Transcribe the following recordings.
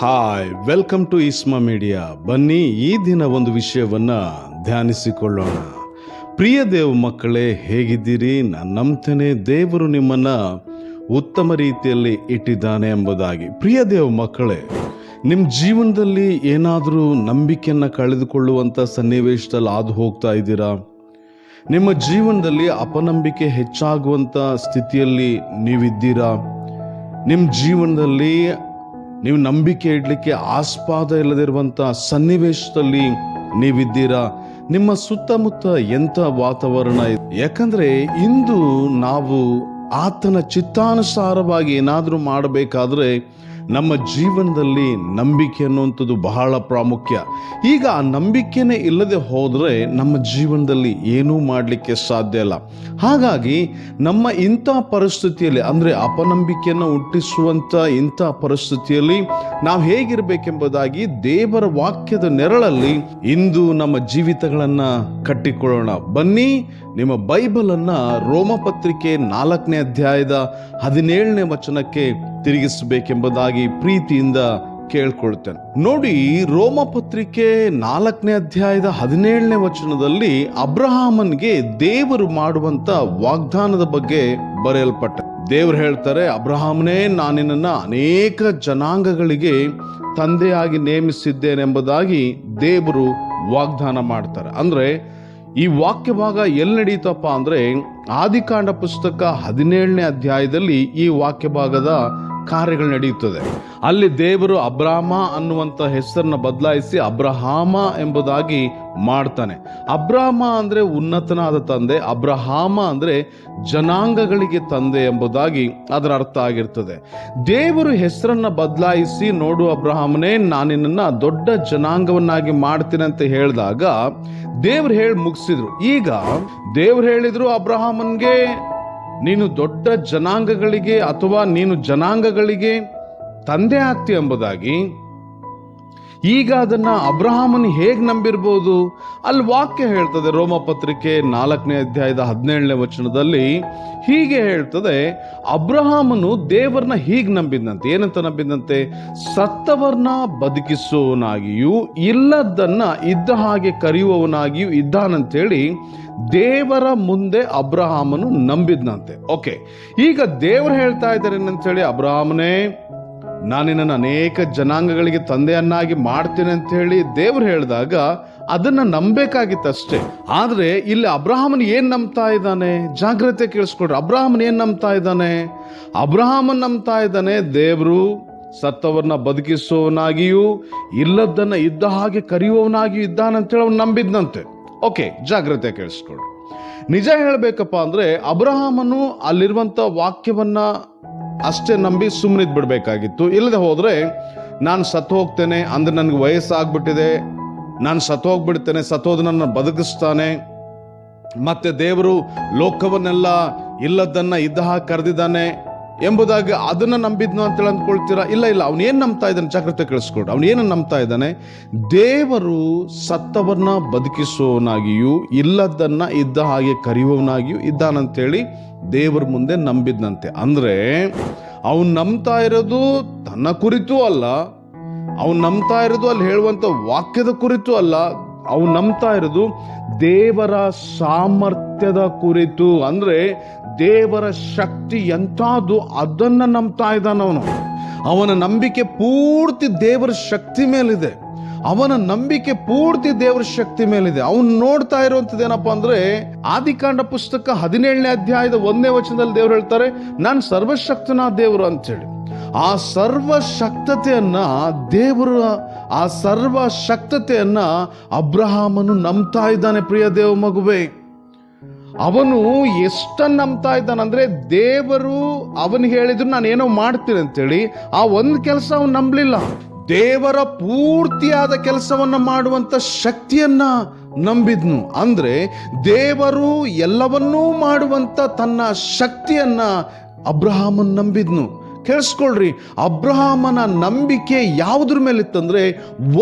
Hi welcome to Isma media ಬನ್ನಿ ಈ ದಿನ ಒಂದು ವಿಷಯವನ್ನ ಧ್ಯಾನಿಸಿಕೊಳ್ಳೋಣ. ಪ್ರಿಯ ದೇವ ಮಕ್ಕಳೇ, ಹೇಗಿದ್ದೀರಿ? ನಾನು ನಂಬ್ತೇನೆ ದೇವರು ನಿಮ್ಮನ್ನ ಉತ್ತಮ ರೀತಿಯಲ್ಲಿ ಇಟ್ಟಿದ್ದಾನೆ ಎಂಬುದಾಗಿ. ಪ್ರಿಯ ದೇವ ಮಕ್ಕಳೇ ನಿಮ್ಮ ಜೀವನದಲ್ಲಿ ಏನಾದರೂ ನಂಬಿಕೆಯನ್ನು ಕಳೆದುಕೊಳ್ಳುವಂಥ ಸನ್ನಿವೇಶದಲ್ಲಿ ಹಾದು ಹೋಗ್ತಾ ಇದ್ದೀರಾ? ನಿಮ್ಮ ಜೀವನದಲ್ಲಿ ಅಪನಂಬಿಕೆ ಹೆಚ್ಚಾಗುವಂಥ ಸ್ಥಿತಿಯಲ್ಲಿ ನೀವಿದ್ದೀರಾ? ನಿಮ್ಮ ಜೀವನದಲ್ಲಿ ನೀವು ನಂಬಿಕೆ ಇಡಲಿಕ್ಕೆ ಆಸ್ಪಾದ ಇಲ್ಲದಿರುವಂಥ ಸನ್ನಿವೇಶದಲ್ಲಿ ನೀವಿದ್ದೀರಾ? ನಿಮ್ಮ ಸುತ್ತಮುತ್ತ ಎಂಥ ವಾತಾವರಣ ಇದೆ? ಯಾಕಂದ್ರೆ ಇಂದು ನಾವು ಆತನ ಚಿತ್ತಾನುಸಾರವಾಗಿ ಏನಾದರೂ ಮಾಡಬೇಕಾದ್ರೆ ನಮ್ಮ ಜೀವನದಲ್ಲಿ ನಂಬಿಕೆ ಅನ್ನುವಂಥದ್ದು ಬಹಳ ಪ್ರಾಮುಖ್ಯ. ಈಗ ಆ ನಂಬಿಕೆನೇ ಇಲ್ಲದೆ ಹೋದರೆ ನಮ್ಮ ಜೀವನದಲ್ಲಿ ಏನೂ ಮಾಡಲಿಕ್ಕೆ ಸಾಧ್ಯ ಇಲ್ಲ. ಹಾಗಾಗಿ ನಮ್ಮ ಇಂಥ ಪರಿಸ್ಥಿತಿಯಲ್ಲಿ, ಅಂದರೆ ಅಪನಂಬಿಕೆಯನ್ನು ಹುಟ್ಟಿಸುವಂಥ ಇಂಥ ಪರಿಸ್ಥಿತಿಯಲ್ಲಿ ನಾವು ಹೇಗಿರಬೇಕೆಂಬುದಾಗಿ ದೇವರ ವಾಕ್ಯದ ನೆರಳಲ್ಲಿ ಇಂದು ನಮ್ಮ ಜೀವಿತಗಳನ್ನು ಕಟ್ಟಿಕೊಳ್ಳೋಣ. ಬನ್ನಿ, ನಿಮ್ಮ ಬೈಬಲನ್ನು ರೋಮಪತ್ರಿಕೆ ನಾಲ್ಕನೇ ಅಧ್ಯಾಯದ ಹದಿನೇಳನೇ ವಚನಕ್ಕೆ ತಿರುಗಿಸಬೇಕೆಂಬುದಾಗಿ ಪ್ರೀತಿಯಿಂದ ಕೇಳ್ಕೊಳ್ತೇನೆ. ನೋಡಿ, ರೋಮ ಪತ್ರಿಕೆ ನಾಲ್ಕನೇ ಅಧ್ಯಾಯದ ಹದಿನೇಳನೇ ವಚನದಲ್ಲಿ ಅಬ್ರಹಾಮನ್ಗೆ ದೇವರು ಮಾಡುವಂತ ವಾಗ್ದಾನದ ಬಗ್ಗೆ ಬರೆಯಲ್ಪಟ್ಟ. ದೇವರು ಹೇಳ್ತಾರೆ, ಅಬ್ರಹಾಮನೇ ನಾನಿನನ್ನ ಅನೇಕ ಜನಾಂಗಗಳಿಗೆ ತಂದೆಯಾಗಿ ನೇಮಿಸಿದ್ದೇನೆಂಬುದಾಗಿ ದೇವರು ವಾಗ್ದಾನ ಮಾಡ್ತಾರೆ. ಅಂದ್ರೆ, ಈ ವಾಕ್ಯ ಭಾಗ ಎಲ್ಲಿ ನಡೀತಪ್ಪ ಅಂದ್ರೆ, ಆದಿಕಾಂಡ ಪುಸ್ತಕ ಹದಿನೇಳನೇ ಅಧ್ಯಾಯದಲ್ಲಿ ಈ ವಾಕ್ಯ ಭಾಗದ ಕಾರ್ಯಗಳು ನಡೆಯುತ್ತದೆ. ಅಲ್ಲಿ ದೇವರು ಅಬ್ರಾಮ ಅನ್ನುವಂಥ ಹೆಸರನ್ನು ಬದಲಾಯಿಸಿ ಅಬ್ರಹಾಮ ಎಂಬುದಾಗಿ ಮಾಡ್ತಾನೆ. ಅಬ್ರಾಮ ಅಂದರೆ ಉನ್ನತನಾದ ತಂದೆ, ಅಬ್ರಹಾಮ ಅಂದರೆ ಜನಾಂಗಗಳಿಗೆ ತಂದೆ ಎಂಬುದಾಗಿ ಅದರ ಅರ್ಥ ಆಗಿರ್ತದೆ. ದೇವರು ಹೆಸರನ್ನು ಬದಲಾಯಿಸಿ, ನೋಡು ಅಬ್ರಹಾಮನೇ ನಾನಿನ್ನ ದೊಡ್ಡ ಜನಾಂಗವನ್ನಾಗಿ ಮಾಡ್ತೀನಿ ಅಂತ ಹೇಳಿದಾಗ ದೇವ್ರು ಹೇಳಿ ಮುಗಿಸಿದ್ರು. ಈಗ ದೇವ್ರು ಹೇಳಿದ್ರು ಅಬ್ರಹಾಮನ್ಗೆ ನೀನು ದೊಡ್ಡ ಜನಾಂಗಗಳಿಗೆ ಅಥವಾ ನೀನು ಜನಾಂಗಗಳಿಗೆ ತಂದೆ ಆಗ್ತಿ ಎಂಬುದಾಗಿ ಈಗ ಅದನ್ನ ಅಬ್ರಹಾಮನ್ ಹೇಗ್ ನಂಬಿರ್ಬೋದು? ಅಲ್ಲಿ ವಾಕ್ಯ ಹೇಳ್ತದೆ ರೋಮ ಪತ್ರಿಕೆ ನಾಲ್ಕನೇ ಅಧ್ಯಾಯದ ಹದಿನೇಳನೇ ವಚನದಲ್ಲಿ ಹೀಗೆ ಹೇಳ್ತದೆ, ಅಬ್ರಹಾಮನು ದೇವರನ್ನ ಹೀಗೆ ನಂಬಿದಂತೆ ಏನಂತ ನಂಬಿದಂತೆ ಸತ್ತವರನ್ನ ಬದುಕಿಸುವವನಾಗಿಯೂ ಇಲ್ಲದನ್ನ ಇದ್ದ ಹಾಗೆ ಕರೆಯುವವನಾಗಿಯೂ ಇದ್ದಾನಂತೇಳಿ ದೇವರ ಮುಂದೆ ಅಬ್ರಹಾಮನು ನಂಬಿದ್ನಂತೆ. ಓಕೆ, ಈಗ ದೇವರು ಹೇಳ್ತಾ ಇದ್ದಾರೆ ಏನಂತೇಳಿ ಅಬ್ರಹಾಮನೇ ನಾನಿನನ್ನು ಅನೇಕ ಜನಾಂಗಗಳಿಗೆ ತಂದೆಯನ್ನಾಗಿ ಮಾಡ್ತೇನೆ ಅಂತ ಹೇಳಿ ದೇವ್ರು ಹೇಳಿದಾಗ ಅದನ್ನ ನಂಬೇಕಾಗಿತ್ತಷ್ಟೇ ಆದರೆ ಇಲ್ಲಿ ಅಬ್ರಹಾಮನ್ ಏನು ನಂಬ್ತಾ ಇದ್ದಾನೆ? ಜಾಗ್ರತೆ ಕೇಳಿಸ್ಕೊಡ್ರಿ. ಅಬ್ರಹಾಮನ್ ಏನು ನಂಬ್ತಾ ಇದ್ದಾನೆ? ಅಬ್ರಹಾಮನ್ ನಂಬ್ತಾ ಇದ್ದಾನೆ, ದೇವರು ಸತ್ತವರನ್ನ ಬದುಕಿಸುವವನಾಗಿಯೂ ಇಲ್ಲದನ್ನ ಇದ್ದ ಹಾಗೆ ಕರೆಯುವವನಾಗಿಯೂ ಇದ್ದಾನಂತೇಳಿ ಅವನು ನಂಬಿದ್ನಂತೆ. ಓಕೆ, ಜಾಗ್ರತೆ ಕೇಳಿಸ್ಕೊಡ್ರಿ. ನಿಜ ಹೇಳಬೇಕಪ್ಪ ಅಂದ್ರೆ ಅಬ್ರಹಾಮನು ಅಲ್ಲಿರುವಂತ ವಾಕ್ಯವನ್ನ ಅಷ್ಟೇ ನಂಬಿ ಸುಮ್ಮನಿದ್ ಬಿಡಬೇಕಾಗಿತ್ತು. ಇಲ್ಲದೆ ಹೋದರೆ ನಾನು ಸತ್ತು ಹೋಗ್ತೇನೆ, ಅಂದ್ರೆ ನನಗೆ ವಯಸ್ಸಾಗ್ಬಿಟ್ಟಿದೆ. ನಾನು ಸತ್ತು ಹೋಗ್ಬಿಡ್ತೇನೆ ಸತ್ತೋದು ನನ್ನ ಬದುಕಿಸ್ತಾನೆ. ಮತ್ತೆ ದೇವರು ಲೋಕವನ್ನೆಲ್ಲ ಇಲ್ಲದನ್ನ ಇದ್ದ ಹಾಗೆ ಕರೆದಿದ್ದಾನೆ. ಎಂಬುದಾಗಿ ಅದನ್ನು ನಂಬಿದ್ನು ಅಂತೇಳಿ ಅಂದ್ಕೊಳ್ತೀರಾ? ಇಲ್ಲ ಇಲ್ಲ. ಅವನೇನು ನಂಬ್ತಾ ಇದ್ದಾನೆ? ಜಾಗ್ರತೆ ಕೇಳಿಸ್ಕೊಡು. ಅವನೇನು ನಂಬ್ತಾ ಇದ್ದಾನೆ? ದೇವರು ಸತ್ತವನ್ನ ಬದುಕಿಸುವವನಾಗಿಯೂ ಇಲ್ಲದನ್ನ ಇದ್ದ ಹಾಗೆ ಕರೆಯುವವನಾಗಿಯೂ ಇದ್ದಾನಂತೇಳಿ ದೇವರ ಮುಂದೆ ನಂಬಿದ್ನಂತೆ. ಅಂದರೆ, ಅವನು ನಂಬ್ತಾ ಇರೋದು ತನ್ನ ಕುರಿತು ಅಲ್ಲ, ಅವನು ನಂಬ್ತಾ ಇರೋದು ಅಲ್ಲಿ ಹೇಳುವಂಥ ವಾಕ್ಯದ ಕುರಿತು ಅಲ್ಲ, ಅವನು ನಂಬ್ತಾ ಇರೋದು ದೇವರ ಸಾಮರ್ಥ್ಯದ ಕುರಿತು. ಅಂದ್ರೆ ದೇವರ ಶಕ್ತಿ ಎಂಥದ್ದು ಅದನ್ನ ನಂಬ್ತಾ ಇದ್ದಾನವನು ಅವನ. ನಂಬಿಕೆ ಪೂರ್ತಿ ದೇವರ ಶಕ್ತಿ ಮೇಲಿದೆ. ಅವನ ನಂಬಿಕೆ ಪೂರ್ತಿ ದೇವರ ಶಕ್ತಿ ಮೇಲಿದೆ. ಅವನು ನೋಡ್ತಾ ಇರುವಂತದ್ದು ಏನಪ್ಪಾ ಅಂದ್ರೆ ಆದಿಕಾಂಡ ಪುಸ್ತಕ ಹದಿನೇಳನೇ ಅಧ್ಯಾಯದ ಒಂದನೇ ವಚನದಲ್ಲಿ ದೇವರು ಹೇಳ್ತಾರೆ, ನಾನು ಸರ್ವಶಕ್ತನ ದೇವರು ಅಂತೇಳಿ ಆ ಸರ್ವಶಕ್ತತೆಯನ್ನ ದೇವರ, ಆ ಸರ್ವಶಕ್ತತೆಯನ್ನ ಅಬ್ರಹಾಮನು ನಂಬ್ತಾ ಇದ್ದಾನೆ, ಪ್ರಿಯ ದೇವ ಮಗುವೆ ಅವನು ಎಷ್ಟನ್ನು ನಂಬ್ತಾ ಇದ್ದಾನಂದ್ರೆ ದೇವರು ಅವನು ಹೇಳಿದ್ರು ನಾನು ಏನೋ ಮಾಡ್ತೀನಿ ಅಂತೇಳಿ ಆ ಒಂದು ಕೆಲಸ ಅವನು ನಂಬಲಿಲ್ಲ. ದೇವರ ಪೂರ್ತಿಯಾದ ಕೆಲಸವನ್ನು ಮಾಡುವಂತ ಶಕ್ತಿಯನ್ನ ನಂಬಿದ್ನು. ಅಂದ್ರೆ ದೇವರು ಎಲ್ಲವನ್ನೂ ಮಾಡುವಂತ ತನ್ನ ಶಕ್ತಿಯನ್ನ ಅಬ್ರಹಾಮನ್ ನಂಬಿದ್ನು. ಕೇಳಿಸ್ಕೊಳ್ರಿ. ಅಬ್ರಹಾಮನ ನಂಬಿಕೆ ಯಾವುದ್ರ ಮೇಲಿತ್ತಂದ್ರೆ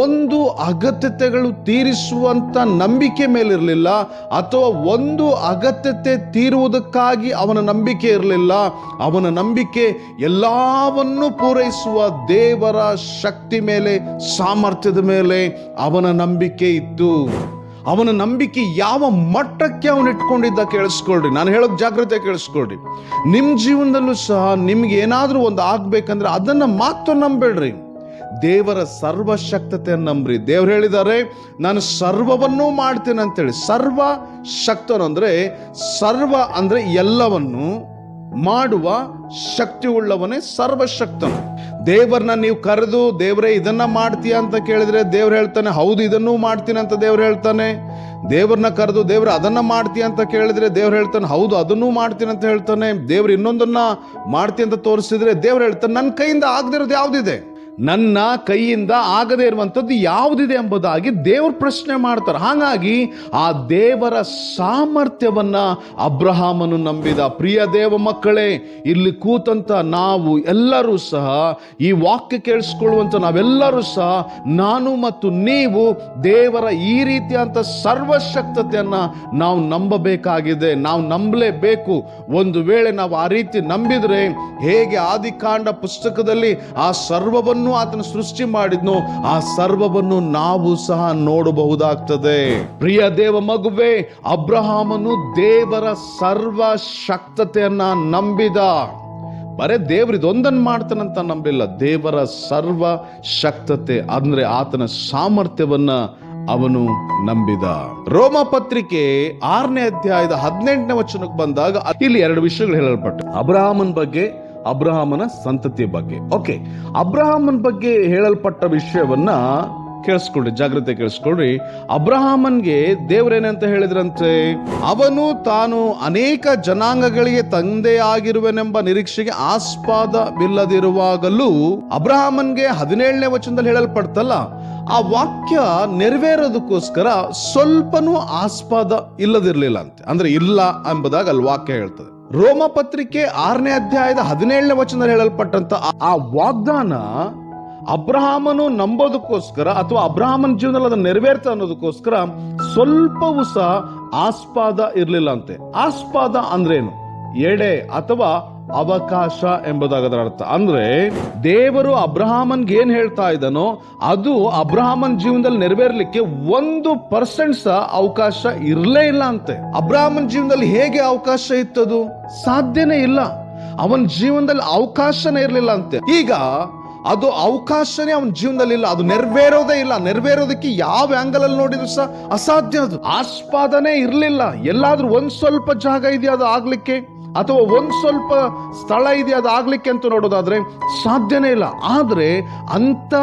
ಒಂದು ಅಗತ್ಯತೆಗಳು ತೀರಿಸುವಂತ ನಂಬಿಕೆ ಮೇಲಿರಲಿಲ್ಲ ಅಥವಾ ಒಂದು ಅಗತ್ಯತೆ ತೀರುವುದಕ್ಕಾಗಿ ಅವನ ನಂಬಿಕೆ ಇರಲಿಲ್ಲ. ಅವನ ನಂಬಿಕೆ ಎಲ್ಲವನ್ನೂ ಪೂರೈಸುವ ದೇವರ ಶಕ್ತಿ ಮೇಲೆ, ಸಾಮರ್ಥ್ಯದ ಮೇಲೆ ಅವನ ನಂಬಿಕೆ ಇತ್ತು. ಅವನ ನಂಬಿಕೆ ಯಾವ ಮಟ್ಟಕ್ಕೆ ಅವನು ಇಟ್ಕೊಂಡಿದ್ದ ಕೇಳಿಸ್ಕೊಳ್ರಿ. ನಾನು ಹೇಳೋಕ್ಕೆ ಜಾಗ್ರತೆ ಕೇಳಿಸ್ಕೊಳ್ರಿ. ನಿಮ್ಮ ಜೀವನದಲ್ಲೂ ಸಹ ನಿಮ್ಗೆ ಏನಾದರೂ ಒಂದು ಆಗ್ಬೇಕಂದ್ರೆ ಅದನ್ನ ಮಾತ್ರ ನಂಬೇಡ್ರಿ ದೇವರ ಸರ್ವಶಕ್ತತೆಯನ್ನು ನಂಬ್ರಿ. ದೇವ್ರು ಹೇಳಿದ್ದಾರೆ, ನಾನು ಸರ್ವವನ್ನೂ ಮಾಡ್ತೇನೆ ಅಂತೇಳಿ. ಸರ್ವ ಶಕ್ತನು ಅಂದರೆ ಸರ್ವ ಅಂದ್ರೆ ಎಲ್ಲವನ್ನು ಮಾಡುವ ಶಕ್ತಿ ಉಳ್ಳವನೇ ಸರ್ವಶಕ್ತನು. ದೇವರನ್ನ ನೀವು ಕರೆದು, ದೇವರೇ, ಇದನ್ನ ಮಾಡ್ತೀಯ ಅಂತ ಕೇಳಿದ್ರೆ ದೇವ್ರು ಹೇಳ್ತಾನೆ, ಹೌದು, ಇದನ್ನೂ ಮಾಡ್ತೀನಿ ಅಂತ ದೇವ್ರು ಹೇಳ್ತಾನೆ. ದೇವ್ರನ್ನ ಕರೆದು, ದೇವ್ರ ಅದನ್ನ ಮಾಡ್ತೀಯ ಅಂತ ಕೇಳಿದ್ರೆ ದೇವ್ರು ಹೇಳ್ತಾನೆ, ಹೌದು, ಅದನ್ನೂ ಮಾಡ್ತೀನಿ ಅಂತ ಹೇಳ್ತಾನೆ. ದೇವ್ರು ಇನ್ನೊಂದನ್ನ ಮಾಡ್ತೀನಿ ಅಂತ ತೋರಿಸಿದ್ರೆ ದೇವ್ರು ಹೇಳ್ತಾನೆ, ನನ್ನ ಕೈಯಿಂದ ಆಗದಿರೋದು ಯಾವುದಿದೆ? ನನ್ನ ಕೈಯಿಂದ ಆಗದೇ ಇರುವಂಥದ್ದು ಯಾವುದಿದೆ ಎಂಬುದಾಗಿ ದೇವ್ರ ಪ್ರಶ್ನೆ ಮಾಡ್ತಾರೆ. ಹಾಗಾಗಿ ಆ ದೇವರ ಸಾಮರ್ಥ್ಯವನ್ನ ಅಬ್ರಹಾಮನು ನಂಬಿದ. ಪ್ರಿಯ ದೇವ ಮಕ್ಕಳೇ, ಇಲ್ಲಿ ಕೂತಂತ ನಾವು ಎಲ್ಲರೂ ಸಹ ಈ ವಾಕ್ಯ ಕೇಳಿಸ್ಕೊಳ್ಳುವಂಥ ನಾವೆಲ್ಲರೂ ಸಹ ನಾನು ಮತ್ತು ನೀವು ದೇವರ ಈ ರೀತಿಯಾದಂಥ ಸರ್ವಶಕ್ತತೆಯನ್ನು ನಾವು ನಂಬಬೇಕಾಗಿದೆ. ನಾವು ನಂಬಲೇಬೇಕು. ಒಂದು ವೇಳೆ ನಾವು ಆ ರೀತಿ ನಂಬಿದರೆ ಹೇಗೆ ಆದಿಕಾಂಡ ಪುಸ್ತಕದಲ್ಲಿ ಆ ಸರ್ವವನ್ನು ಆತನು ಸೃಷ್ಟಿ ಮಾಡಿದ್ನು, ಆ ಸರ್ವವನ್ನು ನಾವು ಸಹ ನೋಡಬಹುದಾಗ್ತದೆ. ಪ್ರಿಯ ದೇವ ಮಗುವೆ, ಅಬ್ರಹಾಮನು ದೇವರ ಸರ್ವ ಶಕ್ತತೆಯನ್ನ ನಂಬಿದ. ಬರೇ ದೇವ್ರು ಇದೊಂದನ್ನು ಮಾಡ್ತಾನಂತ ನಂಬಿಲ್ಲ. ದೇವರ ಸರ್ವ ಶಕ್ತತೆ ಅಂದ್ರೆ ಆತನ ಸಾಮರ್ಥ್ಯವನ್ನ ಅವನು ನಂಬಿದ. ರೋಮ ಪತ್ರಿಕೆ ಆರನೇ ಅಧ್ಯಾಯದ ಹದಿನೆಂಟನೇ ವಚನಕ್ಕೆ ಬಂದಾಗ ಇಲ್ಲಿ ಎರಡು ವಿಷಯಗಳು ಹೇಳಲ್ಪಟ್ಟು ಅಬ್ರಹಾಮನ್ ಬಗ್ಗೆ ಅಬ್ರಹಾಮನ ಸಂತತಿಯ ಬಗ್ಗೆ. ಓಕೆ ಅಬ್ರಹಾಮನ್ ಬಗ್ಗೆ ಹೇಳಲ್ಪಟ್ಟ ವಿಷಯವನ್ನ ಕೇಳಿಸ್ಕೊಳ್ರಿ ಜಾಗ್ರತೆ ಕೇಳಿಸ್ಕೊಳ್ರಿ ಅಬ್ರಹಾಮನ್ಗೆ ದೇವರೇನಂತ ಹೇಳಿದ್ರಂತೆ, ಅವನು ತಾನು ಅನೇಕ ಜನಾಂಗಗಳಿಗೆ ತಂದೆಯಾಗಿರುವೆನೆಂಬ ನಿರೀಕ್ಷೆಗೆ ಆಸ್ಪಾದವಿಲ್ಲದಿರುವಾಗಲೂ ಅಬ್ರಹಾಮನ್ಗೆ ಹದಿನೇಳನೇ ವಚನದಲ್ಲಿ ಹೇಳಲ್ಪಡ್ತಲ್ಲ, ಆ ವಾಕ್ಯ ನೆರವೇರೋದಕ್ಕೋಸ್ಕರ ಸ್ವಲ್ಪನೂ ಆಸ್ಪಾದ ಇಲ್ಲದಿರ್ಲಿಲ್ಲ ಅಂತೆ. ಅಂದ್ರೆ ಇಲ್ಲ ಎಂಬುದಾಗಿ ಅಲ್ಲಿ ವಾಕ್ಯ ಹೇಳ್ತದೆ. ರೋಮ ಪತ್ರಿಕೆ ಆರನೇ ಅಧ್ಯಾಯದ ಹದಿನೇಳನೇ ವಚನದಲ್ಲಿ ಹೇಳಲ್ಪಟ್ಟಂತ ಆ- ವಾಗ್ದಾನ ಅಬ್ರಹಾಮನು ನಂಬೋದಕ್ಕೋಸ್ಕರ ಅಥವಾ ಅಬ್ರಹಾಮನ ಜೀವನದಲ್ಲಿ ಅದನ್ನು ನೆರವೇರ್ತ ಅನ್ನೋದಕ್ಕೋಸ್ಕರ ಸ್ವಲ್ಪವೂ ಸಹ ಆಸ್ಪಾದ ಇರಲಿಲ್ಲ ಅಂತೆ. ಆಸ್ಪಾದ ಅಂದ್ರೇನು? ಎಡೆ ಅಥವಾ ಅವಕಾಶ ಎಂಬುದಾಗದ ಅರ್ಥ. ಅಂದ್ರೆ ದೇವರು ಅಬ್ರಹಾಮನ್ಗೆ ಏನ್ ಹೇಳ್ತಾ ಇದ್ದಾನೋ ಅದು ಅಬ್ರಹಾಮನ್ ಜೀವನದಲ್ಲಿ ನೆರವೇರ್ಲಿಕ್ಕೆ ಒಂದು ಪರ್ಸೆಂಟ್ ಸಹ ಅವಕಾಶ ಇರಲೇ ಇಲ್ಲ ಅಂತೆ. ಅಬ್ರಹಾಮನ್ ಜೀವನದಲ್ಲಿ ಹೇಗೆ ಅವಕಾಶ ಇತ್ತದು? ಸಾಧ್ಯನೇ ಇಲ್ಲ. ಅವನ ಜೀವನದಲ್ಲಿ ಅವಕಾಶನೇ ಇರಲಿಲ್ಲ ಅಂತೆ. ಈಗ ಅದು ಅವಕಾಶನೇ ಅವನ ಜೀವನದಲ್ಲಿ ಇಲ್ಲ. ಅದು ನೆರವೇರೋದೇ ಇಲ್ಲ. ನೆರವೇರೋದಕ್ಕೆ ಯಾವ ಆಂಗಲ್ ಅಲ್ಲಿ ನೋಡಿದ್ರು ಸಹ ಅಸಾಧ್ಯ ಅದು. ಆಸ್ಪಾದನೆ ಇರಲಿಲ್ಲ. ಎಲ್ಲಾದ್ರೂ ಒಂದ್ ಸ್ವಲ್ಪ ಜಾಗ ಇದೆಯಾ ಅದು ಆಗ್ಲಿಕ್ಕೆ? ಅಥವಾ ಒಂದ್ ಸ್ವಲ್ಪ ಸ್ಥಳ ಇದೆ, ಅದು ಆಗ್ಲಿಕ್ಕೆ ಅಂತ ನೋಡೋದಾದ್ರೆ ಸಾಧ್ಯನೇ ಇಲ್ಲ. ಆದ್ರೆ ಅಂತ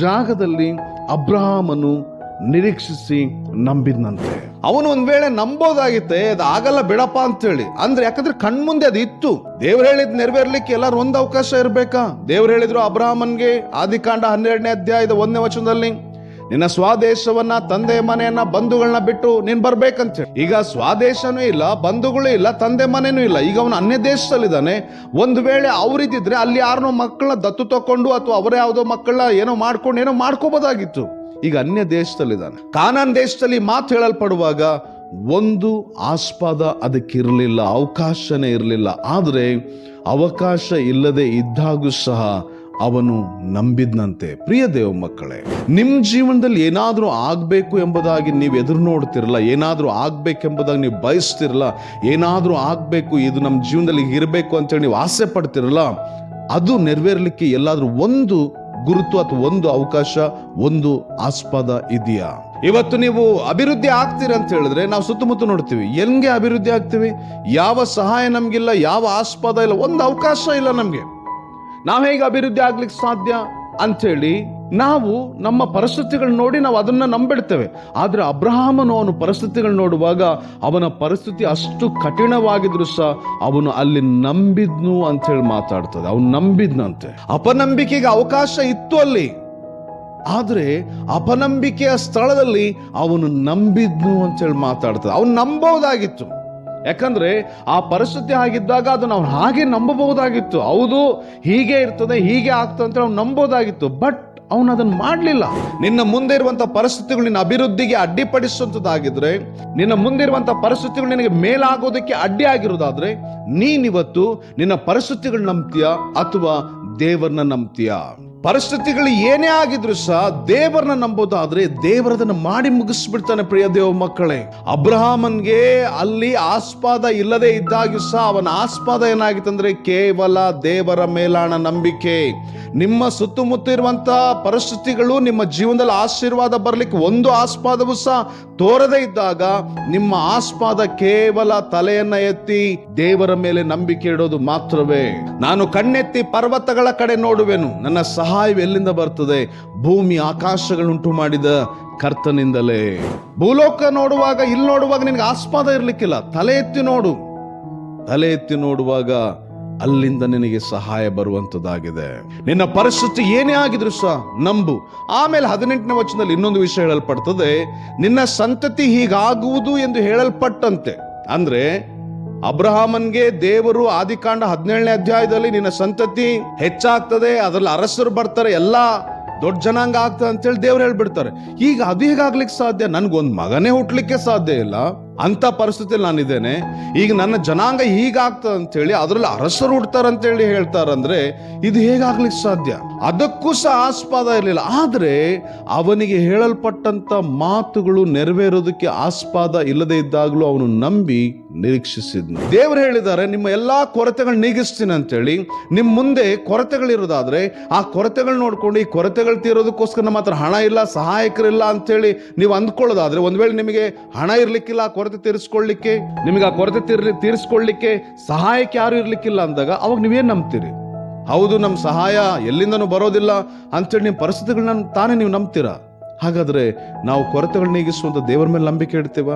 ಜಾಗದಲ್ಲಿ ಅಬ್ರಹಾಮನು ನಿರೀಕ್ಷಿಸಿ ನಂಬಿದ್ನಂತೆ. ಅವನು ಒಂದ್ ವೇಳೆ ನಂಬೋದಾಗಿತ್ತೆ, ಅದು ಆಗಲ್ಲ ಬಿಡಪ್ಪ ಅಂತ ಹೇಳಿ ಅಂದ್ರೆ ಯಾಕಂದ್ರೆ ಕಣ್ಮುಂದೆ ಅದು ಇತ್ತು. ದೇವ್ರು ಹೇಳಿದ್ ನೆರವೇರ್ಲಿಕ್ಕೆ ಎಲ್ಲಾರು ಒಂದ್ ಅವಕಾಶ ಇರ್ಬೇಕಾ? ದೇವ್ರು ಹೇಳಿದ್ರು ಅಬ್ರಹಾಮನ್ಗೆ, ಆದಿಕಾಂಡ ಹನ್ನೆರಡನೇ ಅಧ್ಯಾಯದ ಒಂದನೇ ವಚನದಲ್ಲಿ ನಿನ್ನ ಸ್ವದೇಶವನ್ನ ತಂದೆ ಮನೆಯನ್ನ ಬಂಧುಗಳನ್ನ ಬಿಟ್ಟು ನೀನ್ ಬರ್ಬೇಕಂತ. ಈಗ ಸ್ವದೇಶನೂ ಇಲ್ಲ, ಬಂಧುಗಳು ಇಲ್ಲ, ತಂದೆ ಮನೆನೂ ಇಲ್ಲ. ಈಗ ಅವನು ಅನ್ಯ ದೇಶದಲ್ಲಿದ್ದಾನೆ. ಒಂದು ವೇಳೆ ಅವರಿದ್ದಿದ್ರೆ ಅಲ್ಲಿ ಯಾರನ್ನೋ ಮಕ್ಕಳನ್ನ ದತ್ತು ತಕೊಂಡು ಅಥವಾ ಅವರೇ ಯಾವುದೋ ಮಕ್ಕಳನ್ನ ಏನೋ ಮಾಡ್ಕೊಂಡು ಏನೋ ಮಾಡ್ಕೋಬೋದಾಗಿತ್ತು. ಈಗ ಅನ್ಯ ದೇಶದಲ್ಲಿದ್ದಾನೆ. ಕಾನಾನ್ ದೇಶದಲ್ಲಿ ಮಾತು ಹೇಳಲ್ಪಡುವಾಗ ಒಂದು ಆಸ್ಪದ ಅದಕ್ಕಿರಲಿಲ್ಲ, ಅವಕಾಶನೇ ಇರಲಿಲ್ಲ. ಆದರೆ ಅವಕಾಶ ಇಲ್ಲದೆ ಇದ್ದಾಗೂ ಸಹ ಅವನು ನಂಬಿದ್ನಂತೆ. ಪ್ರಿಯ ದೇವ ಮಕ್ಕಳೇ ನಿಮ್ಮ ಜೀವನದಲ್ಲಿ ಏನಾದರೂ ಆಗಬೇಕು ಎಂಬುದಾಗಿ ನೀವು ಎದುರು ನೋಡ್ತಿರಲ್ಲ, ಏನಾದರೂ ಆಗ್ಬೇಕೆಂಬುದಾಗಿ ನೀವು ಬಯಸ್ತಿರಲ್ಲ, ಏನಾದರೂ ಆಗಬೇಕು, ಇದು ನಮ್ಮ ಜೀವನದಲ್ಲಿ ಇರಬೇಕು ಅಂತೇಳಿ ನೀವು ಆಸೆ ಪಡ್ತಿರಲ್ಲ, ಅದು ನೆರವೇರಲಿಕ್ಕೆ ಎಲ್ಲಾದರೂ ಒಂದು ಗುರುತು ಅಥವಾ ಒಂದು ಅವಕಾಶ, ಒಂದು ಆಸ್ಪದ ಇದೆಯಾ? ಇವತ್ತು ನೀವು ಅಭಿವೃದ್ಧಿ ಆಗ್ತೀರ ಅಂತ ಹೇಳಿದ್ರೆ ನಾವು ಸುತ್ತಮುತ್ತ ನೋಡ್ತೀವಿ, ಹೆಂಗೆ ಅಭಿವೃದ್ಧಿ ಆಗ್ತೀವಿ? ಯಾವ ಸಹಾಯ ನಮಗಿಲ್ಲ, ಯಾವ ಆಸ್ಪದ ಇಲ್ಲ, ಒಂದು ಅವಕಾಶ ಇಲ್ಲ ನಮಗೆ. ನಾವು ಹೇಗೆ ಅಭಿವೃದ್ಧಿ ಆಗ್ಲಿಕ್ಕೆ ಸಾಧ್ಯ ಅಂಥೇಳಿ ನಾವು ನಮ್ಮ ಪರಿಸ್ಥಿತಿಗಳನ್ನ ನೋಡಿ ನಾವು ಅದನ್ನು ನಂಬಿಡ್ತೇವೆ. ಆದರೆ ಅಬ್ರಹಾಮನು ಅವನು ಪರಿಸ್ಥಿತಿಗಳನ್ನ ನೋಡುವಾಗ ಅವನ ಪರಿಸ್ಥಿತಿ ಅಷ್ಟು ಕಠಿಣವಾಗಿದ್ರು ಸಹ ಅವನು ಅಲ್ಲಿ ನಂಬಿದ್ನು ಅಂತ ಹೇಳಿ ಮಾತಾಡ್ತದೆ. ಅವನು ನಂಬಿದ್ನಂತೆ. ಅಪನಂಬಿಕೆಗೆ ಅವಕಾಶ ಇತ್ತು ಅಲ್ಲಿ. ಆದರೆ ಅಪನಂಬಿಕೆಯ ಸ್ಥಳದಲ್ಲಿ ಅವನು ನಂಬಿದ್ನು ಅಂತೇಳಿ ಮಾತಾಡ್ತದೆ. ಅವನು ನಂಬೋದಾಗಿತ್ತು ಯಾಕಂದ್ರೆ ಆ ಪರಿಸ್ಥಿತಿ ಆಗಿದ್ದಾಗ ಅದನ್ನ ಅವನು ಹಾಗೆ ನಂಬಬಹುದಾಗಿತ್ತು. ಹೌದು, ಹೀಗೆ ಇರ್ತದೆ, ಹೀಗೆ ಆಗ್ತದೆ ಅಂತ ಅವ್ನು ನಂಬೋದಾಗಿತ್ತು. ಬಟ್ ಅವನು ಅದನ್ನ ಮಾಡಲಿಲ್ಲ. ನಿನ್ನ ಮುಂದೆ ಇರುವಂತ ಪರಿಸ್ಥಿತಿಗಳು ನಿನ್ನ ಅಭಿವೃದ್ಧಿಗೆ ಅಡ್ಡಿಪಡಿಸುವಂತದ್ದಾಗಿದ್ರೆ ನಿನ್ನ ಮುಂದೆ ಇರುವಂತ ಪರಿಸ್ಥಿತಿಗಳು ನಿನಗೆ ಮೇಲಾಗೋದಕ್ಕೆ ಅಡ್ಡಿ ಆಗಿರೋದಾದ್ರೆ, ನೀನಿವತ್ತು ನಿನ್ನ ಪರಿಸ್ಥಿತಿಗಳು ನಂಬ್ತೀಯ ಅಥವಾ ದೇವರನ್ನ ನಂಬ್ತೀಯ? ಪರಿಸ್ಥಿತಿಗಳು ಏನೇ ಆಗಿದ್ರು ಸಹ ದೇವರನ್ನ ನಂಬೋದಾದ್ರೆ ದೇವರದನ್ನ ಮಾಡಿ ಮುಗಿಸ್ಬಿಡ್ತಾನೆ ಪ್ರಿಯ ದೇವ ಮಕ್ಕಳೇ. ಅಬ್ರಹಾಮನ್ಗೆ ಅಲ್ಲಿ ಆಸ್ಪಾದ ಇಲ್ಲದೆ ಇದ್ದಾಗ್ಯೂ ಸಹ ಅವನ ಆಸ್ಪಾದ ಏನಾಗಿತ್ತಂದ್ರೆ ಕೇವಲ ದೇವರ ಮೇಲಾಣ ನಂಬಿಕೆ. ನಿಮ್ಮ ಸುತ್ತಮುತ್ತ ಇರುವಂತಹ ಪರಿಸ್ಥಿತಿಗಳು, ನಿಮ್ಮ ಜೀವನದಲ್ಲಿ ಆಶೀರ್ವಾದ ಬರ್ಲಿಕ್ಕೆ ಒಂದು ಆಸ್ಪಾದವೂ ಸಹ ತೋರದೇ ಇದ್ದಾಗ ನಿಮ್ಮ ಆಸ್ಪಾದ ಕೇವಲ ತಲೆಯನ್ನ ಎತ್ತಿ ದೇವರ ಮೇಲೆ ನಂಬಿಕೆ ಇಡೋದು ಮಾತ್ರವೇ. ನಾನು ಕಣ್ಣೆತ್ತಿ ಪರ್ವತಗಳ ಕಡೆ ನೋಡುವೆನು. ನನ್ನ ಸಹಾಯ ಎಲ್ಲಿಂದ ಬರ್ತದೆ? ಭೂಮಿ ಆಕಾಶಗಳುಂಟು ಮಾಡಿದ ಕರ್ತನಿಂದಲೇ. ಭೂಲೋಕ ನೋಡುವಾಗ, ಇಲ್ಲಿ ನೋಡುವಾಗ ನಿನಗೆ ಆಸ್ಪಾದ ಇರ್ಲಿಕ್ಕಿಲ್ಲ. ತಲೆ ಎತ್ತಿ ನೋಡು. ತಲೆ ಎತ್ತಿ ನೋಡುವಾಗ ಅಲ್ಲಿಂದ ನಿನಗೆ ಸಹಾಯ ಬರುವಂಥದ್ದಾಗಿದೆ. ನಿನ್ನ ಪರಿಸ್ಥಿತಿ ಏನೇ ಆಗಿದ್ರು ಸಹ ನಂಬು. ಆಮೇಲೆ ಹದಿನೆಂಟನೇ ವಚನದಲ್ಲಿ ಇನ್ನೊಂದು ವಿಷಯ ಹೇಳಲ್ಪಡ್ತದೆ. ನಿನ್ನ ಸಂತತಿ ಹೀಗಾಗುವುದು ಎಂದು ಹೇಳಲ್ಪಟ್ಟಂತೆ. ಅಂದ್ರೆ ಅಬ್ರಹಾಮನ್ಗೆ ದೇವರು ಆದಿಕಾಂಡ ಹದಿನೇಳನೇ ಅಧ್ಯಾಯದಲ್ಲಿ, ನಿನ್ನ ಸಂತತಿ ಹೆಚ್ಚಾಗ್ತದೆ, ಅದರಲ್ಲಿ ಅರಸರು ಬರ್ತಾರೆ, ಎಲ್ಲ ದೊಡ್ಡ ಜನಾಂಗ ಆಗ್ತದೆ ಅಂತೇಳಿ ದೇವ್ರು ಹೇಳ್ಬಿಡ್ತಾರೆ. ಈಗ ಅದು ಹೇಗಾಗ್ಲಿಕ್ಕೆ ಸಾಧ್ಯ? ನನ್ಗೊಂದು ಮಗನೇ ಹುಟ್ಲಿಕ್ಕೆ ಸಾಧ್ಯ ಇಲ್ಲ. ಅಂತ ಪರಿಸ್ಥಿತಿಯಲ್ಲಿ ನಾನಿದ್ದೇನೆ. ಈಗ ನನ್ನ ಜನಾಂಗ ಹೀಗಾಗ್ತದೆ ಅಂತೇಳಿ ಅದರಲ್ಲಿ ಅರಸರು ಹುಡ್ತಾರಂತೇಳಿ ಹೇಳ್ತಾರಂದ್ರೆ ಇದು ಹೇಗಾಗ್ಲಿಕ್ಕೆ ಸಾಧ್ಯ? ಅದಕ್ಕೂ ಸಹ ಆಸ್ಪದ ಇರಲಿಲ್ಲ. ಆದರೆ ಅವನಿಗೆ ಹೇಳಲ್ಪಟ್ಟಂತ ಮಾತುಗಳು ನೆರವೇರೋದಕ್ಕೆ ಆಸ್ಪದ ಇಲ್ಲದೇ ಇದ್ದಾಗಲೂ ಅವನು ನಂಬಿ ನಿರೀಕ್ಷಿಸಿದ್ನು. ದೇವರು ಹೇಳಿದ್ದಾರೆ, ನಿಮ್ಮ ಎಲ್ಲಾ ಕೊರತೆಗಳು ನೀಗಿಸ್ತೀನಿ ಅಂತೇಳಿ. ನಿಮ್ಮ ಮುಂದೆ ಕೊರತೆಗಳಿರೋದಾದ್ರೆ ಆ ಕೊರತೆಗಳು ನೋಡ್ಕೊಂಡು ಈ ಕೊರತೆಗಳು ತೀರೋದಕ್ಕೋಸ್ಕರ ನಮ್ಮ ಹತ್ರ ಹಣ ಇಲ್ಲ, ಸಹಾಯಕರಿಲ್ಲ ಅಂತೇಳಿ ನೀವು ಅಂದ್ಕೊಳ್ಳೋದಾದ್ರೆ ಒಂದ್ ವೇಳೆ ನಿಮಗೆ ಹಣ ಇರ್ಲಿಕ್ಕಿಲ್ಲ ಕೊರತೆ ತೀರಿಸ್ಕೊಳ್ಳಿಕ್ಕೆ, ನಿಮಗೆ ಆ ಕೊರತೆ ತೀರ್ಲಿ, ತೀರಿಸ್ಕೊಳ್ಳಿಕ್ಕೆ ಸಹಾಯಕ್ಕೆ ಯಾರು ಇರ್ಲಿಕ್ಕಿಲ್ಲ ಅಂದಾಗ ಅವಾಗ ನೀವೇನು ನಂಬ್ತೀರಿ? ಹೌದು ನಮ್ಮ ಸಹಾಯ ಎಲ್ಲಿಂದನೂ ಬರೋದಿಲ್ಲ. ಅಂತೇಳಿ ನಿಮ್ಮ ಪರಿಸ್ಥಿತಿಗಳನ್ನ ತಾನೇ ನೀವು ನಂಬ್ತೀರಾ? ಹಾಗಾದ್ರೆ ನಾವು ಕೊರತೆಗಳನ್ನ ನೀಗಿಸುವಂತ ದೇವರ ಮೇಲೆ ನಂಬಿಕೆ ಇಡ್ತೇವ?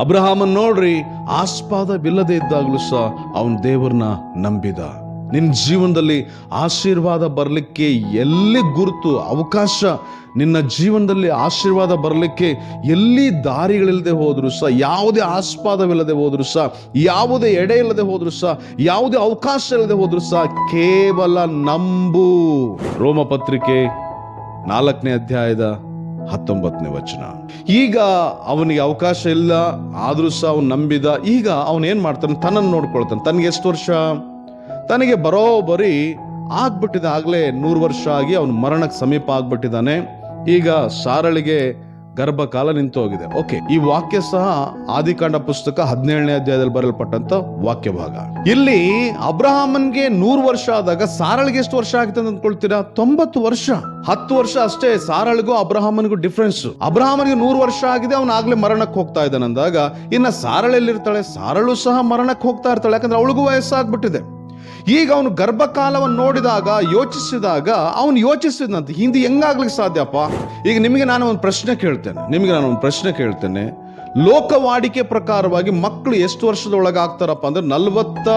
ಅಬ್ರಹಾಮನ್ ನೋಡ್ರಿ, ಆಸ್ಪಾದ ಬಿಲ್ಲದೆ ಇದ್ದಾಗಲೂ ಸಹ ಅವನ್ ದೇವರನ್ನ ನಂಬಿದ. ನಿನ್ನ ಜೀವನದಲ್ಲಿ ಆಶೀರ್ವಾದ ಬರಲಿಕ್ಕೆ ಎಲ್ಲಿ ಗುರುತು ಅವಕಾಶ? ನಿನ್ನ ಜೀವನದಲ್ಲಿ ಆಶೀರ್ವಾದ ಬರಲಿಕ್ಕೆ ಎಲ್ಲಿ ದಾರಿಗಳಿಲ್ಲದೆ ಹೋದರೂ ಸಹ, ಯಾವುದೇ ಆಸ್ಪಾದವಿಲ್ಲದೆ ಹೋದರೂ ಸಹ, ಯಾವುದೇ ಎಡೆ ಇಲ್ಲದೆ ಹೋದರೂ ಸಹ, ಯಾವುದೇ ಅವಕಾಶ ಇಲ್ಲದೆ ಹೋದರೂ ಸಹ ಕೇವಲ ನಂಬು. ರೋಮ ಪತ್ರಿಕೆ ನಾಲ್ಕನೇ ಅಧ್ಯಾಯದ ಹತ್ತೊಂಬತ್ತನೇ ವಚನ. ಈಗ ಅವನಿಗೆ ಅವಕಾಶ ಇಲ್ಲ, ಆದರೂ ಸಹ ಅವನು ನಂಬಿದ, ಈಗ ಅವನೇನು ಮಾಡ್ತಾನೆ? ತನ್ನನ್ನು ನೋಡ್ಕೊಳ್ತಾನೆ. ತನಗೆ ಎಷ್ಟು ವರ್ಷ? ತನಗೆ ಬರೋಬರಿ ಆಗ್ಬಿಟ್ಟಿದೆ ಆಗಲೇ ನೂರು ವರ್ಷ ಆಗಿ ಅವನು ಮರಣಕ್ಕೆ ಸಮೀಪ ಆಗ್ಬಿಟ್ಟಿದ್ದಾನೆ. ಈಗ ಸಾರಳಿಗೆ ಗರ್ಭಕಾಲ ನಿಂತು ಹೋಗಿದೆ ಓಕೆ, ಈ ವಾಕ್ಯ ಸಹ ಆದಿಕಾಂಡ ಪುಸ್ತಕ ಹದಿನೇಳನೇ ಅಧ್ಯಾಯದಲ್ಲಿ ಬರಲ್ಪಟ್ಟಂತ ವಾಕ್ಯ ಭಾಗ ಇಲ್ಲಿ ಅಬ್ರಹಾಮನ್ಗೆ ನೂರು ವರ್ಷ ಆದಾಗ ಸಾರಳಿಗೆ ಎಷ್ಟು ವರ್ಷ ಆಗುತ್ತೆ ಅಂತ ಅಂದ್ಕೊಳ್ತೀರಾ? ತೊಂಬತ್ತು ವರ್ಷ. ಹತ್ತು ವರ್ಷ ಅಷ್ಟೇ ಸಾರಳಿಗೂ ಅಬ್ರಹಾಮನ್ಗೂ ಡಿಫ್ರೆನ್ಸ್ ಅಬ್ರಹಾಮನ್ಗೆ ನೂರು ವರ್ಷ ಆಗಿದೆ, ಅವನು ಆಗ್ಲೇ ಮರಣಕ್ಕೆ ಹೋಗ್ತಾ ಇದ್ದಾನೆ ಅಂದಾಗ, ಇನ್ನ ಸಾರಳೆಲ್ಲಿರ್ತಾಳೆ ಸಾರಳು ಸಹ ಮರಣಕ್ಕೆ ಹೋಗ್ತಾ ಇರ್ತಾಳೆ, ಯಾಕಂದ್ರೆ ಅವಳಿಗೂ ವಯಸ್ಸಾಗ್ಬಿಟ್ಟಿದೆ. ಈಗ ಅವನು ಗರ್ಭಕಾಲವನ್ನು ನೋಡಿದಾಗ, ಯೋಚಿಸಿದಾಗ, ಅವನು ಯೋಚಿಸಿದಂತೆ, ಹಿಂದೆ ಹೆಂಗಾಗ್ಲಿಕ್ಕೆ ಸಾಧ್ಯಪ್ಪ ಈಗ ನಿಮಗೆ ನಾನು ಒಂದು ಪ್ರಶ್ನೆ ಕೇಳ್ತೇನೆ, ನಿಮಗೆ ನಾನು ಒಂದು ಪ್ರಶ್ನೆ ಕೇಳ್ತೇನೆ. ಲೋಕವಾಡಿಕೆ ಪ್ರಕಾರವಾಗಿ ಮಕ್ಕಳು ಎಷ್ಟು ವರ್ಷದ ಒಳಗೆ ಆಗ್ತಾರಪ್ಪ ಅಂದ್ರೆ ನಲವತ್ತ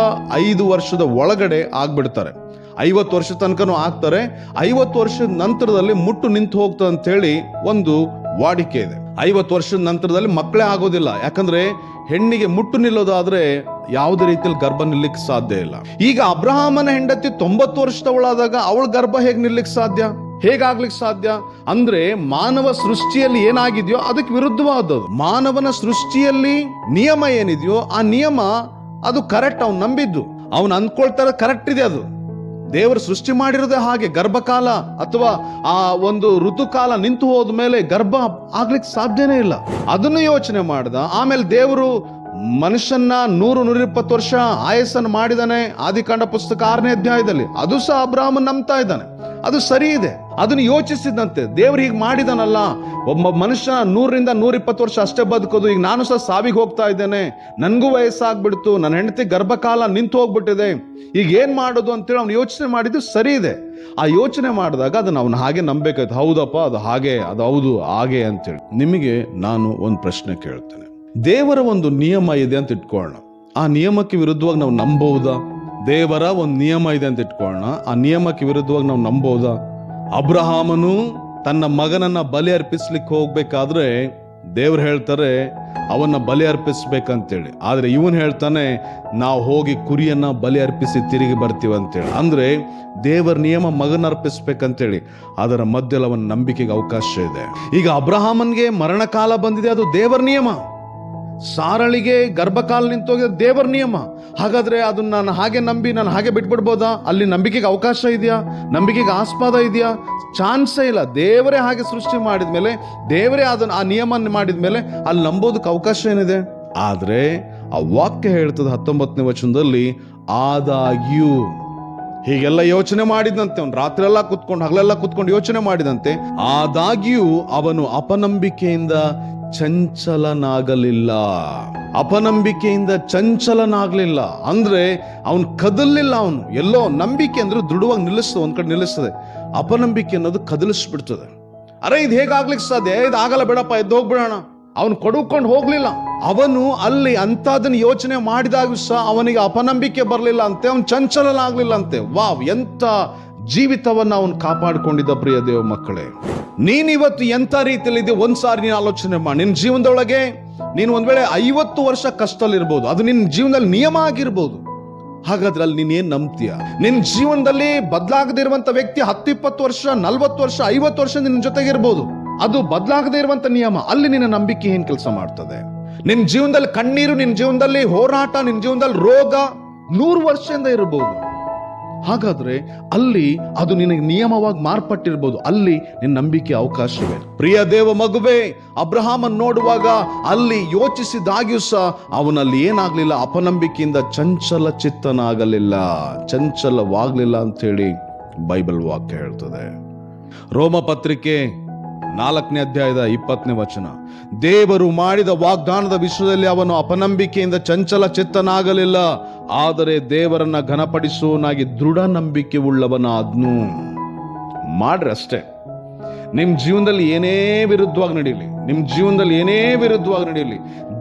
ಐದು ವರ್ಷದ ಒಳಗಡೆ ಆಗ್ಬಿಡ್ತಾರೆ. ಐವತ್ತು ವರ್ಷ ತನಕನೂ ಆಗ್ತಾರೆ, ಐವತ್ತು ವರ್ಷದ ನಂತರದಲ್ಲಿ ಮುಟ್ಟು ನಿಂತು ಹೋಗ್ತದೆ ಅಂತ ಹೇಳಿ ಒಂದು ವಾಡಿಕೆ ಇದೆ. ಐವತ್ತು ವರ್ಷದ ನಂತರದಲ್ಲಿ ಮಕ್ಕಳೇ ಆಗೋದಿಲ್ಲ. ಯಾಕಂದ್ರೆ ಹೆಣ್ಣಿಗೆ ಮುಟ್ಟು ನಿಲ್ಲೋದಾದ್ರೆ ಯಾವುದೇ ರೀತಿಯಲ್ಲಿ ಗರ್ಭ ನಿಲ್ಲಕ್ಕೆ ಸಾಧ್ಯ ಇಲ್ಲ. ಈಗ ಅಬ್ರಹಾಮನ ಹೆಂಡತಿ ತೊಂಬತ್ತು ವರ್ಷದವಳಾದಾಗ ಅವಳ ಗರ್ಭ ಹೇಗೆ ನಿಲ್ಲಕ್ಕೆ ಸಾಧ್ಯ? ಹೇಗಾಗ್ಲಿಕ್ಕೆ ಸಾಧ್ಯ? ಅಂದ್ರೆ ಮಾನವ ಸೃಷ್ಟಿಯಲ್ಲಿ ಏನಾಗಿದೆಯೋ ಅದಕ್ಕೆ ವಿರುದ್ಧವಾದದ್ದು. ಮಾನವನ ಸೃಷ್ಟಿಯಲ್ಲಿ ನಿಯಮ ಏನಿದೆಯೋ ಆ ನಿಯಮ ಅದು ಕರೆಕ್ಟ್ ಅವ್ನು ನಂಬಿದ್ದು. ಅವನು ಅಂದ್ಕೊಳ್ತಾರೆ ಕರೆಕ್ಟ್ ಇದೆ ಅದು. ದೇವರು ಸೃಷ್ಟಿ ಮಾಡಿರೋದೇ ಹಾಗೆ ಗರ್ಭಕಾಲ ಅಥವಾ ಆ ಒಂದು ಋತುಕಾಲ ನಿಂತು ಹೋದ ಮೇಲೆ ಗರ್ಭ ಆಗ್ಲಿಕ್ಕೆ ಸಾಧ್ಯನೇ ಇಲ್ಲ. ಅದನ್ನು ಯೋಚನೆ ಮಾಡ್ದ. ಆಮೇಲೆ ದೇವರು ಮನುಷ್ಯನ್ನ ನೂರು ನೂರಿಪ್ಪತ್ತು ವರ್ಷ ಆಯಸ್ಸನ್ನು ಮಾಡಿದಾನೆ. ಆದಿಕಾಂಡ ಪುಸ್ತಕ ಆರನೇ ಅಧ್ಯಾಯದಲ್ಲಿ. ಅದು ಸಹ ಅಬ್ರಾಹ್ಮನ್ ನಂಬ್ತಾ ಇದ್ದಾನೆ. ಅದು ಸರಿ ಇದೆ. ಅದನ್ನು ಯೋಚಿಸಿದಂತೆ ದೇವ್ರು ಹೀಗೆ ಮಾಡಿದಾನಲ್ಲ. ಒಬ್ಬ ಮನುಷ್ಯ ನೂರರಿಂದ ನೂರಿಪ್ಪತ್ತು ವರ್ಷ ಅಷ್ಟೇ ಬದುಕೋದು. ಈಗ ನಾನು ಸಹ ಸಾವಿಗೆ ಹೋಗ್ತಾ ಇದ್ದೇನೆ. ನನಗೂ ವಯಸ್ಸಾಗ್ಬಿಡ್ತು. ನನ್ನ ಹೆಂಡತಿ ಗರ್ಭಕಾಲ ನಿಂತು ಹೋಗ್ಬಿಟ್ಟಿದೆ. ಈಗ ಏನ್ ಮಾಡೋದು ಅಂತೇಳಿ ಅವ್ನು ಯೋಚನೆ ಮಾಡಿದ್ದು ಸರಿ ಇದೆ. ಆ ಯೋಚನೆ ಮಾಡಿದಾಗ ಅದನ್ನ ಅವನು ಹಾಗೆ ನಂಬೇಕಾಯ್ತು ಹೌದಪ್ಪ, ಅದು ಹಾಗೆ, ಅದು ಹೌದು, ಹಾಗೆ ಅಂತೇಳಿ. ನಿಮಗೆ ನಾನು ಒಂದು ಪ್ರಶ್ನೆ ಕೇಳ್ತೇನೆ. ದೇವರ ಒಂದು ನಿಯಮ ಇದೆ ಅಂತ ಇಟ್ಕೊಳ್ಳೋಣ ಆ ನಿಯಮಕ್ಕೆ ವಿರುದ್ಧವಾಗಿ ನಾವು ನಂಬಹುದಾ ದೇವರ ಒಂದು ನಿಯಮ ಇದೆ ಅಂತ ಇಟ್ಕೊಳ್ಳೋಣ ಆ ನಿಯಮಕ್ಕೆ ವಿರುದ್ಧವಾಗಿ ನಾವು ನಂಬಹುದಾ ಅಬ್ರಹಾಮನು ತನ್ನ ಮಗನನ್ನ ಬಲಿ ಅರ್ಪಿಸ್ಲಿಕ್ಕೆ ಹೋಗ್ಬೇಕಾದ್ರೆ ದೇವ್ರು ಹೇಳ್ತಾರೆ, ಅವನ್ನ ಬಲಿ ಅರ್ಪಿಸ್ಬೇಕಂತೇಳಿ. ಆದರೆ ಇವನು ಹೇಳ್ತಾನೆ, ನಾವು ಹೋಗಿ ಕುರಿಯನ್ನ ಬಲಿ ಅರ್ಪಿಸಿ ತಿರುಗಿ ಬರ್ತೀವಿ ಅಂತೇಳಿ. ಅಂದ್ರೆ ದೇವರ ನಿಯಮ ಮಗನ ಅರ್ಪಿಸ್ಬೇಕಂತೇಳಿ. ಅದರ ಮಧ್ಯದಲ್ಲಿ ಅವನ ನಂಬಿಕೆಗೆ ಅವಕಾಶ ಇದೆ. ಈಗ ಅಬ್ರಹಾಮನ್ಗೆ ಮರಣಕಾಲ ಬಂದಿದೆ, ಅದು ದೇವರ ನಿಯಮ. ಸಾರಳಿಗೆ ಗರ್ಭಕಾಲ ನಿಂತೋಗಿದೆ, ದೇವರ ನಿಯಮ. ಹಾಗಾದ್ರೆ ಅದನ್ನ ನಾನು ಹಾಗೆ ನಂಬಿ ನಾನು ಹಾಗೆ ಬಿಟ್ಬಿಡ್ಬೋದಾ? ಅಲ್ಲಿ ನಂಬಿಕೆಗೆ ಅವಕಾಶ ಇದೆಯಾ? ನಂಬಿಕೆಗೆ ಆಸ್ಪದ ಇದೆಯಾ? ಚಾನ್ಸೇ ಇಲ್ಲ. ದೇವರೇ ಹಾಗೆ ಸೃಷ್ಟಿ ಮಾಡಿದ ಮೇಲೆ, ದೇವರೇ ಅದನ್ನ ಆ ನಿಯಮ ಮಾಡಿದ ಮೇಲೆ ಅಲ್ಲಿ ನಂಬೋದಕ್ಕೆ ಅವಕಾಶ ಏನಿದೆ? ಆದ್ರೆ ಆ ವಾಕ್ಯ ಹೇಳ್ತದೆ ಹತ್ತೊಂಬತ್ತನೇ ವಚನದಲ್ಲಿ, ಆದಾಗ್ಯೂ. ಹೀಗೆಲ್ಲ ಯೋಚನೆ ಮಾಡಿದಂತೆ, ಅವನು ರಾತ್ರಿ ಎಲ್ಲ ಕುತ್ಕೊಂಡು ಹಗಲೆಲ್ಲ ಕುತ್ಕೊಂಡು ಯೋಚನೆ ಮಾಡಿದಂತೆ, ಆದಾಗ್ಯೂ ಅವನು ಅಪನಂಬಿಕೆಯಿಂದ ಚಂಚಲನಾಗಲಿಲ್ಲ. ಅಪನಂಬಿಕೆಯಿಂದ ಚಂಚಲನಾಗಲಿಲ್ಲ. ಅಂದ್ರೆ ಅವನು ಕದಲಿಲ್ಲ ಅವನು. ಎಲ್ಲೋ ನಂಬಿಕೆ ಅಂದ್ರೆ ದೃಢವಾಗಿ ನಿಲ್ಲಿಸ್ತದೆ ಒಂದ್ ಕಡೆ ನಿಲ್ಲಿಸ್ತದೆ. ಅಪನಂಬಿಕೆ ಅನ್ನೋದು ಕದಲಿಸ್ಬಿಡ್ತದೆ. ಅರೆ, ಇದು ಹೇಗಾಗ್ಲಿಕ್ಕೆ ಸಾಧ್ಯ? ಇದು ಆಗಲ್ಲ ಬೇಡಪ್ಪ, ಎದ್ದು ಹೋಗ್ಬಿಡೋಣ. ಅವನು ಕೊಡುಕೊಂಡು ಹೋಗ್ಲಿಲ್ಲ. ಅವನು ಅಲ್ಲಿ ಅಂತದನ್ನ ಯೋಚನೆ ಮಾಡಿದಾಗ ಸಹ ಅವನಿಗೆ ಅಪನಂಬಿಕೆ ಬರಲಿಲ್ಲ ಅಂತೆ, ಅವನು ಚಂಚಲನಾಗಲಿಲ್ಲ ಅಂತೆ. ವಾವ್ ಎಂತ ಜೀವಿತವನ್ನ ಅವನು ಕಾಪಾಡಿಕೊಂಡಿದ್ದ ಪ್ರಿಯ ದೇವ ಮಕ್ಕಳೇ ನೀನಿವತ್ತು ಇವತ್ತು ರೀತಿಯಲ್ಲಿದೆ ರೀತಿಯಲ್ಲಿ ಒಂದ್ ಸಾರಿ ನೀನು ಆಲೋಚನೆ ಮಾಡಿ. ನಿನ್ನ ಜೀವನದೊಳಗೆ ನೀನು ಒಂದು ವೇಳೆ ಐವತ್ತು ವರ್ಷ ಕಷ್ಟದಲ್ಲಿರ್ಬೋದು, ಅದು ನಿನ್ನ ಜೀವನದಲ್ಲಿ ನಿಯಮ ಆಗಿರ್ಬೋದು ಹಾಗಾದ್ರೆ ಅಲ್ಲಿ ನೀನೇನು ನಂಬ್ತೀಯ? ನಿನ್ನ ಜೀವನದಲ್ಲಿ ಬದಲಾಗದೇ ಇರುವಂತ ವ್ಯಕ್ತಿ ಹತ್ತಿಪ್ಪತ್ತು ವರ್ಷ, ನಲ್ವತ್ತು ವರ್ಷ, ಐವತ್ತು ವರ್ಷ ನಿನ್ನ ಜೊತೆಗಿರ್ಬೋದು, ಅದು ಬದಲಾಗದೇ ಇರುವಂಥ ನಿಯಮ. ಅಲ್ಲಿ ನಿನ್ನ ನಂಬಿಕೆ ಏನು ಕೆಲಸ ಮಾಡ್ತದೆ? ನಿನ್ನ ಜೀವನದಲ್ಲಿ ಕಣ್ಣೀರು ನಿನ್ನ ಜೀವನದಲ್ಲಿ ಹೋರಾಟ ನಿನ್ನ ಜೀವನದಲ್ಲಿ ರೋಗ ನೂರು ವರ್ಷದಿಂದ ಇರಬಹುದು ಹಾಗಾದ್ರೆ ಅಲ್ಲಿ ಅದು ನಿನಗೆ ನಿಯಮವಾಗಿ ಮಾರ್ಪಟ್ಟಿರ್ಬೋದು. ಅಲ್ಲಿ ನಿನ್ನ ನಂಬಿಕೆ ಅವಕಾಶವೇ ಪ್ರಿಯ ದೇವ ಮಗುವೆ, ಅಬ್ರಹಾಮನ್ ನೋಡುವಾಗ ಅಲ್ಲಿ ಯೋಚಿಸಿದಾಗ್ಯೂ ಸಹ ಅವನಲ್ಲಿ ಏನಾಗಲಿಲ್ಲ? ಅಪನಂಬಿಕೆಯಿಂದ ಚಂಚಲ ಚಿತ್ತನಾಗಲಿಲ್ಲ. ಚಂಚಲವಾಗ್ಲಿಲ್ಲ ಹೇಳಿ ಬೈಬಲ್ ವಾಕ್ಯ ಹೇಳ್ತದೆ. ರೋಮ ಪತ್ರಿಕೆ ನಾಲ್ಕನೇ ಅಧ್ಯಾಯದ ಇಪ್ಪತ್ತನೇ ವಚನ. ದೇವರು ಮಾಡಿದ ವಾಗ್ದಾನದ ವಿಷಯದಲ್ಲಿ ಅವನು ಅಪನಂಬಿಕೆಯಿಂದ ಚಂಚಲ ಚಿತ್ತನಾಗಲಿಲ್ಲ. ಆದರೆ ದೇವರನ್ನ ಘನಪಡಿಸುವನಾಗಿ ದೃಢ ನಂಬಿಕೆ ಉಳ್ಳವನಾದ್ನು ಮಾಡ್ರಿ ಅಷ್ಟೇ. ನಿಮ್ಮ ಜೀವನದಲ್ಲಿ ಏನೇ ವಿರುದ್ಧವಾಗಿ ನಡೀಲಿ. ನಿಮ್ ಜೀವನದಲ್ಲಿ ಏನೇ ವಿರುದ್ಧವಾಗಿ ನಡೆಯಲಿ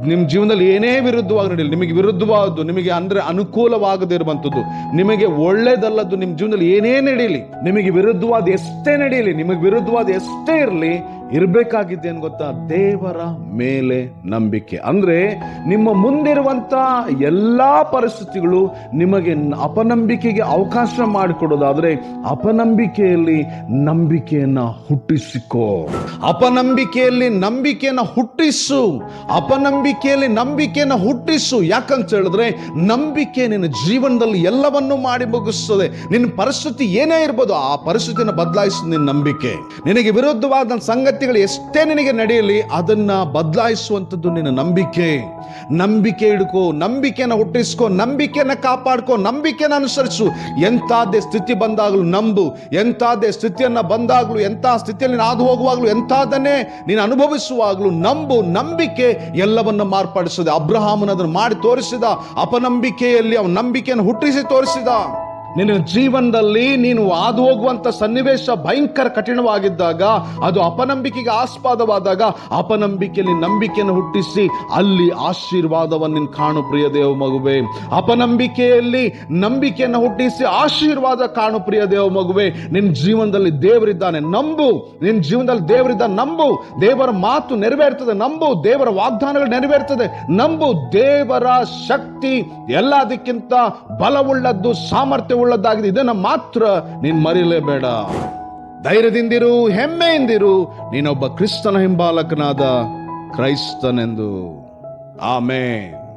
ನಿಮ್ಮ ಜೀವನದಲ್ಲಿ ಏನೇ ವಿರುದ್ಧವಾಗಿ ನಡೆಯಲಿ, ನಿಮಗೆ ವಿರುದ್ಧವಾದದ್ದು, ನಿಮಗೆ ಅಂದ್ರೆ ಅನುಕೂಲವಾಗದಿರುವಂಥದ್ದು ನಿಮಗೆ ಒಳ್ಳೇದಲ್ಲದ್ದು ನಿಮ್ಮ ಜೀವನದಲ್ಲಿ ಏನೇ ನಡೆಯಲಿ, ನಿಮಗೆ ವಿರುದ್ಧವಾದ ಎಷ್ಟೇ ನಡೆಯಲಿ, ನಿಮಗೆ ವಿರುದ್ಧವಾದ ಎಷ್ಟೇ ಇರಲಿ, ಇರಬೇಕಾಗಿದ್ದೆ ಏನು ಗೊತ್ತಾ? ದೇವರ ಮೇಲೆ ನಂಬಿಕೆ. ಅಂದ್ರೆ ನಿಮ್ಮ ಮುಂದಿರುವಂತ ಎಲ್ಲಾ ಪರಿಸ್ಥಿತಿಗಳು ನಿಮಗೆ ಅಪನಂಬಿಕೆಗೆ ಅವಕಾಶ ಮಾಡಿಕೊಡೋದಾದ್ರೆ ಅಪನಂಬಿಕೆಯಲ್ಲಿ ನಂಬಿಕೆಯನ್ನ ಹುಟ್ಟಿಸಿಕೋ. ಅಪನಂಬಿಕೆಯಲ್ಲಿ ನಂಬಿಕೆಯನ್ನ ಹುಟ್ಟಿಸು. ಅಪನಂಬಿಕೆಯಲ್ಲಿ ನಂಬಿಕೆಯನ್ನ ಹುಟ್ಟಿಸು. ಯಾಕಂತ ಹೇಳಿದ್ರೆ, ನಂಬಿಕೆ ನಿನ್ನ ಜೀವನದಲ್ಲಿ ಎಲ್ಲವನ್ನೂ ಮಾಡಿ ಮುಗಿಸ್ತದೆ. ನಿನ್ನ ಪರಿಸ್ಥಿತಿ ಏನೇ ಇರ್ಬೋದು, ಆ ಪರಿಸ್ಥಿತಿನ ಬದಲಾಯಿಸು ನಿನ್ನ ನಂಬಿಕೆ. ನಿನಗೆ ವಿರುದ್ಧವಾದ ಸಂಗತಿಗಳು ಎಷ್ಟೇ ನಿನಗೆ ನಡೆಯಲಿ, ಅದನ್ನ ಬದಲಾಯಿಸುವಂಥದ್ದು ನಿನ್ನ ನಂಬಿಕೆ. ನಂಬಿಕೆ ಹಿಡ್ಕೋ ನಂಬಿಕೆನ ಹುಟ್ಟಿಸ್ಕೋ ನಂಬಿಕೆನ ಕಾಪಾಡ್ಕೋ ನಂಬಿಕೆನ ಅನುಸರಿಸು. ಎಂತಾದೇ ಸ್ಥಿತಿ ಬಂದಾಗಲೂ ನಂಬು. ಎಂತಾದೇ ಸ್ಥಿತಿಯನ್ನ ಬಂದಾಗಲೂ, ಎಂಥ ಸ್ಥಿತಿಯಲ್ಲಿ ಹಾದು ಹೋಗುವಾಗಲೂ ಎಂಥದನ್ನೇ ನೀನು ಅನುಭವಿಸುವಾಗಲೂ ನಂಬು ನಂಬಿಕೆ ಎಲ್ಲವನ್ನ ಮಾರ್ಪಡಿಸಿದೆ. ಅಬ್ರಹಾಮನ ಅದನ್ನು ಮಾಡಿ ತೋರಿಸಿದ ಅಪನಂಬಿಕೆಯಲ್ಲಿ ಅವನ ನಂಬಿಕೆಯನ್ನು ಹುಟ್ಟಿಸಿ ತೋರಿಸಿದ. ನಿನ್ನ ಜೀವನದಲ್ಲಿ ನೀನು ಹಾದು ಹೋಗುವಂತ ಸನ್ನಿವೇಶ ಭಯಂಕರ ಕಠಿಣವಾಗಿದ್ದಾಗ, ಅದು ಅಪನಂಬಿಕೆಗೆ ಆಸ್ಪದವಾದಾಗ, ಅಪನಂಬಿಕೆಯಲ್ಲಿ ನಂಬಿಕೆಯನ್ನು ಹುಟ್ಟಿಸಿ, ಅಲ್ಲಿ ಆಶೀರ್ವಾದವನ್ನು ನೀನು ಕಾಣು ಪ್ರಿಯ ದೇವ ಮಗುವೆ. ಅಪನಂಬಿಕೆಯಲ್ಲಿ ನಂಬಿಕೆಯನ್ನು ಹುಟ್ಟಿಸಿ, ಆಶೀರ್ವಾದ ಕಾಣು ಪ್ರಿಯ ದೇವ ಮಗುವೆ. ನಿನ್ನ ಜೀವನದಲ್ಲಿ ದೇವರಿದ್ದಾನೆ, ನಂಬು. ನಿನ್ನ ಜೀವನದಲ್ಲಿ ದೇವರಿದ್ದ, ನಂಬು. ದೇವರ ಮಾತು ನೆರವೇರ್ತದೆ, ನಂಬು. ದೇವರ ವಾಗ್ದಾನಗಳು ನೆರವೇರ್ತದೆ, ನಂಬು. ದೇವರ ಶಕ್ತಿ ಎಲ್ಲದಕ್ಕಿಂತ ಬಲವುಳ್ಳದ್ದು ಸಾಮರ್ಥ್ಯವುಳ್ಳದ್ದಾಗಿದೆ ಇದನ್ನು ಮಾತ್ರ ನೀನು ಮರಿಲೇಬೇಡ ಧೈರ್ಯದಿಂದಿರು ಹೆಮ್ಮೆಯಿಂದಿರು ನೀನೊಬ್ಬ ಕ್ರಿಸ್ತನ ಹಿಂಬಾಲಕನಾದ ಕ್ರೈಸ್ತನೆಂದು. ಆಮೇನ್.